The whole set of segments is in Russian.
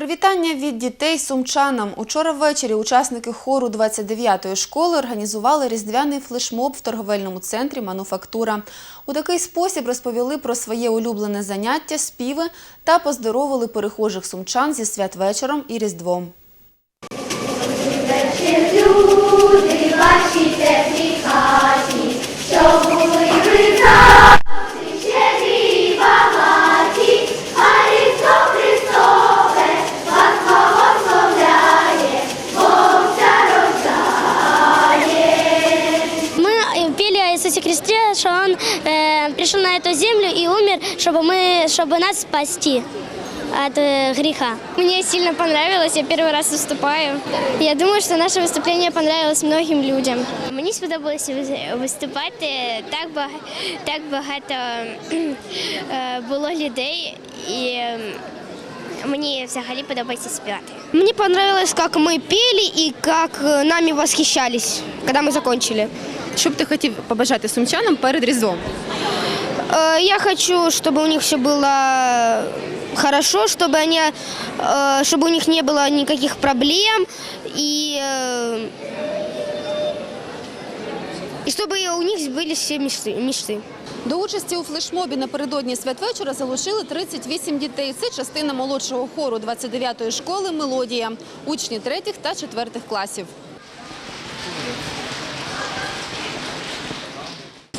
Привітання від дітей сумчанам. Учора ввечері учасники хору 29-ї школи організували різдвяний флешмоб в торговельному центрі «Мануфактура». У такий спосіб розповіли про своє улюблене заняття, співи та поздоровили перехожих сумчан зі святвечором і Різдвом. Люди ваші теплі Иисусе Христе, что Он э, пришел на эту землю и умер, чтобы, мы, чтобы нас спасти от э, греха. Мне сильно понравилось, я первый раз выступаю. Я думаю, что наше выступление понравилось многим людям. Мені сподобалося виступати. Так багато, так багато було людей і мені взагалі подобається співати. Мне понравилось, как мы пели и как э, нами восхищались, когда мы закончили. Що б ти хотів побажати сумчанам перед Різдвом? Э, Я хочу, чтобы у них все было хорошо, чтобы они, э, чтобы у них не было никаких проблем и э, и чтобы у них были все мечты. мечты. До участі у флешмобі напередодні святвечора залучили 38 дітей. Це частина молодшого хору 29-ї школи «Мелодія», учні 3 та 4 класів.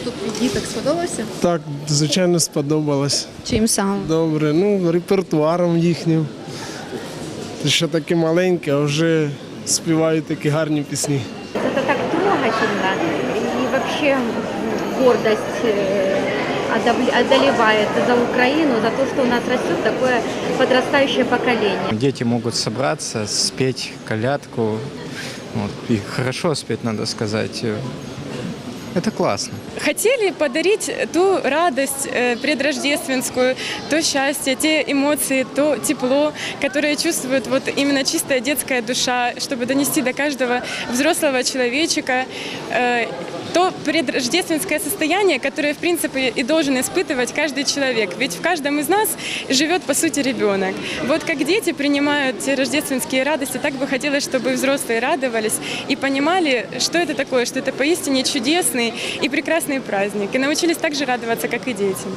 Тут діток сподобався? Так, звичайно, сподобалось. Чим саме? Добре, ну, репертуаром їхнім. Ти ще таке маленьке, а вже співають такі гарні пісні. Это так трогательно. И вообще гордость э, одолевает за Украину, за то, что у нас растет такое подрастающее поколение. Дети могут собраться, спеть колядку. Вот, и хорошо спеть, надо сказать. Это классно. хотели подарить ту радость э, предрождественскую, то счастье, те эмоции, то тепло, которое чувствует вот именно чистая детская душа, чтобы донести до каждого взрослого человечика э, то предрождественское состояние, которое, в принципе, и должен испытывать каждый человек. Ведь в каждом из нас живет, по сути, ребенок. Вот как дети принимают те рождественские радости, так бы хотелось, чтобы взрослые радовались и понимали, что это такое, что это поистине чудесный и прекрасный праздник. И научились так же радоваться, как и дети.